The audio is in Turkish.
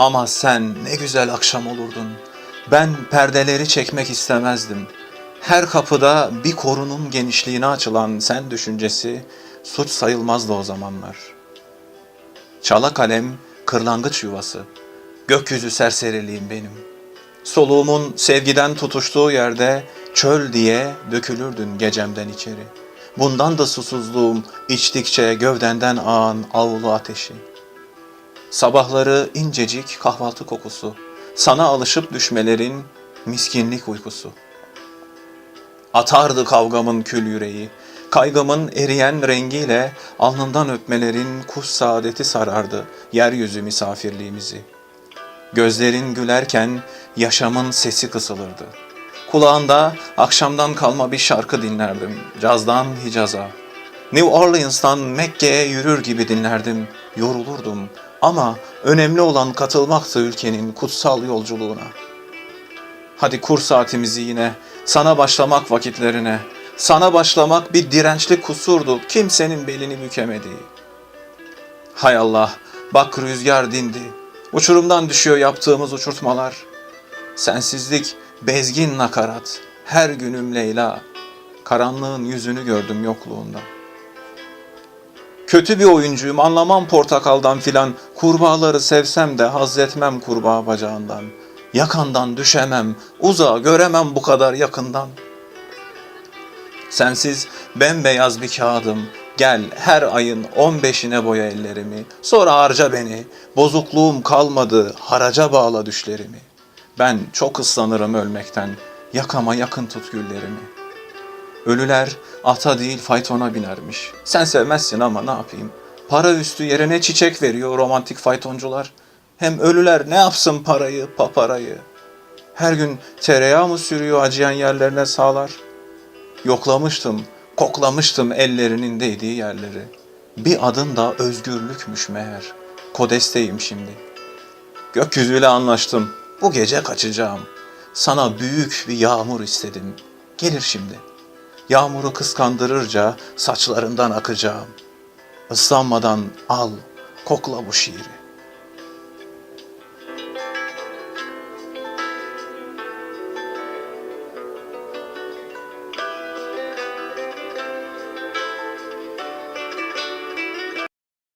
Ama sen ne güzel akşam olurdun. Ben perdeleri çekmek istemezdim. Her kapıda bir korunun genişliğine açılan sen düşüncesi suç sayılmazdı o zamanlar. Çala kalem kırlangıç yuvası. Gökyüzü serseriliğim benim. Soluğumun sevgiden tutuştuğu yerde çöl diye dökülürdün gecemden içeri. Bundan da susuzluğum içtikçe gövdenden ağan avlu ateşi. Sabahları incecik kahvaltı kokusu, sana alışıp düşmelerin miskinlik uykusu. Atardı kavgamın kül yüreği, kaygımın eriyen rengiyle alnından öpmelerin kuş saadeti sarardı yeryüzü misafirliğimizi. Gözlerin gülerken yaşamın sesi kısılırdı. Kulağında akşamdan kalma bir şarkı dinlerdim, cazdan Hicaz'a. New Orleans'tan Mekke'ye yürür gibi dinlerdim, yorulurdum. Ama önemli olan katılmaktı ülkenin kutsal yolculuğuna. Hadi kur saatimizi yine, sana başlamak vakitlerine. Sana başlamak bir dirençli kusurdu, kimsenin belini bükemediği. Hay Allah, bak rüzgar dindi. Uçurumdan düşüyor yaptığımız uçurtmalar. Sensizlik, bezgin nakarat. Her günüm Leyla. Karanlığın yüzünü gördüm yokluğunda. Kötü bir oyuncuyum, anlamam portakaldan filan. Kurbağaları sevsem de haz etmem kurbağa bacağından. Yakandan düşemem, uzağa göremem bu kadar yakından. Sensiz bembeyaz bir kağıdım. Gel her ayın on beşine boya ellerimi. Sonra harca beni. Bozukluğum kalmadı, haraca bağla düşlerimi. Ben çok ıslanırım ölmekten. Yakama yakın tut güllerimi. Ölüler ata değil faytona binermiş. Sen sevmezsin ama ne yapayım? Para üstü yerine çiçek veriyor romantik faytoncular. Hem ölüler ne yapsın parayı, paparayı? Her gün tereyağı mı sürüyor acıyan yerlerine sağlar? Yoklamıştım, koklamıştım ellerinin değdiği yerleri. Bir adın da özgürlükmüş meğer. Kodesteyim şimdi. Gökyüzüyle anlaştım. Bu gece kaçacağım. Sana büyük bir yağmur istedim. Gelir şimdi. Yağmuru kıskandırırca saçlarından akacağım. Islanmadan al, kokla bu şiiri.